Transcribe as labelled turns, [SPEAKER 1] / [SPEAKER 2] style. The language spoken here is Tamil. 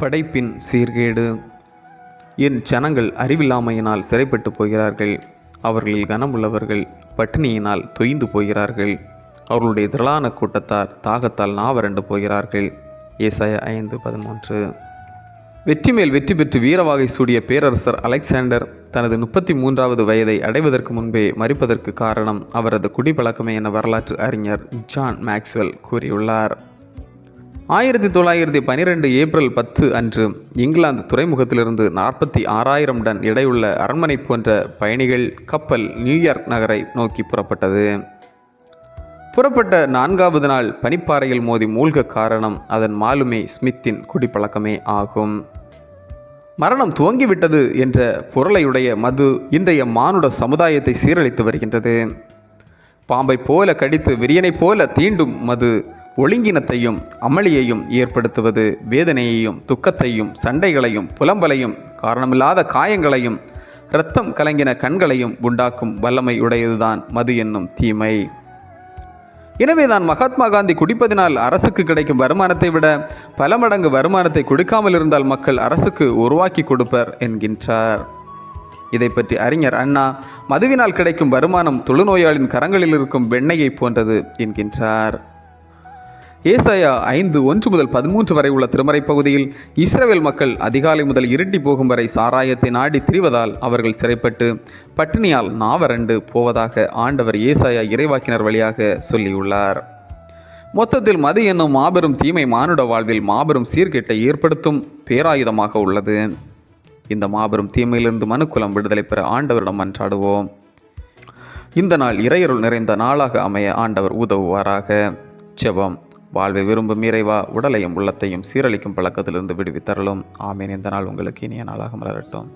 [SPEAKER 1] படைப்பின் சீர்கேடு. என் ஜனங்கள் அறிவில்லாமையினால் சிறைப்பட்டு போகிறார்கள். அவர்களில் கனமுள்ளவர்கள் பட்டினியினால் தொய்ந்து போகிறார்கள். அவர்களுடைய திரளான கூட்டத்தார் தாகத்தால் நாவரண்டு போகிறார்கள். ஏசாய ஐந்து பதிமூன்று. வெற்றி மேல் வெற்றி பெற்று வீரவாகை சூடிய பேரரசர் அலெக்சாண்டர் தனது முப்பத்தி மூன்றாவது வயதை அடைவதற்கு முன்பே மறிப்பதற்கு காரணம் அவரது குடிப்பழக்கமே என வரலாற்று அறிஞர் ஜான் மேக்ஸ்வெல் கூறியுள்ளார். ஆயிரத்தி தொள்ளாயிரத்தி பனிரெண்டு ஏப்ரல் பத்து அன்று இங்கிலாந்து துறைமுகத்திலிருந்து நாற்பத்தி ஆறாயிரம் டன் எடையுள்ள அரண்மனை போன்ற பயணிகள் கப்பல் நியூயார்க் நகரை நோக்கி புறப்பட்டது. புறப்பட்ட நான்காவது நாள் பனிப்பாறையில் மோதி மூழ்க காரணம் அதன் மாலுமே ஸ்மித்தின் குடிப்பழக்கமே ஆகும். மரணம் துவங்கிவிட்டது என்ற பொருளையுடைய மது இன்றைய மானுட சமுதாயத்தை சீரழித்து வருகின்றது. பாம்பை போல கடித்து விரியனைப் போல தீண்டும் மது ஒழுங்கினத்தையும் அமளியையும் ஏற்படுத்துவது வேதனையையும் துக்கத்தையும் சண்டைகளையும் புலம்பலையும் காரணமில்லாத காயங்களையும் இரத்தம் கலங்கின கண்களையும் உண்டாக்கும் வல்லமை உடையதுதான் மது என்னும் தீமை. எனவே தான் மகாத்மா காந்தி குடிப்பதினால் அரசுக்கு கிடைக்கும் வருமானத்தை விட பல மடங்கு வருமானத்தை கொடுக்காமல் இருந்தால் மக்கள் அரசுக்கு உருவாக்கி கொடுப்பர் என்கின்றார். இதை பற்றி அறிஞர் அண்ணா மதுவினால் கிடைக்கும் வருமானம் தொழுநோயாளின் கரங்களில் இருக்கும் வெண்ணையைப் போன்றது என்கின்றார். ஏசாயா ஐந்து ஒன்று முதல் பதிமூன்று வரை உள்ள திருமறை பகுதியில் இஸ்ரேல் மக்கள் அதிகாலை முதல் இருட்டி போகும் வரை சாராயத்தை நாடி திரிவதால் அவர்கள் சிறைப்பட்டு பட்டினியால் நாவரண்டு போவதாக ஆண்டவர் ஏசாயா இறைவாக்கினர் வழியாக சொல்லியுள்ளார். மொத்தத்தில் மது என்னும் மாபெரும் தீமை மானுட வாழ்வில் மாபெரும் சீர்கேட்டை ஏற்படுத்தும் பேராயுதமாக உள்ளது. இந்த மாபெரும் தீமையிலிருந்து மனுக்குலம் விடுதலை பெற ஆண்டவரிடம் மன்றாடுவோம். இந்த நாள் இறையருள் நிறைந்த நாளாக அமைய ஆண்டவர் உதவுவாராக. செபம் வாழ்வை விரும்பும் இறைவா உடலையும் உள்ளத்தையும் சீரழிக்கும் பழக்கத்திலிருந்து விடுவித்தரலும் ஆமேன். இந்த நாள் உங்களுக்கு இனிய நாளாக மலரட்டும்.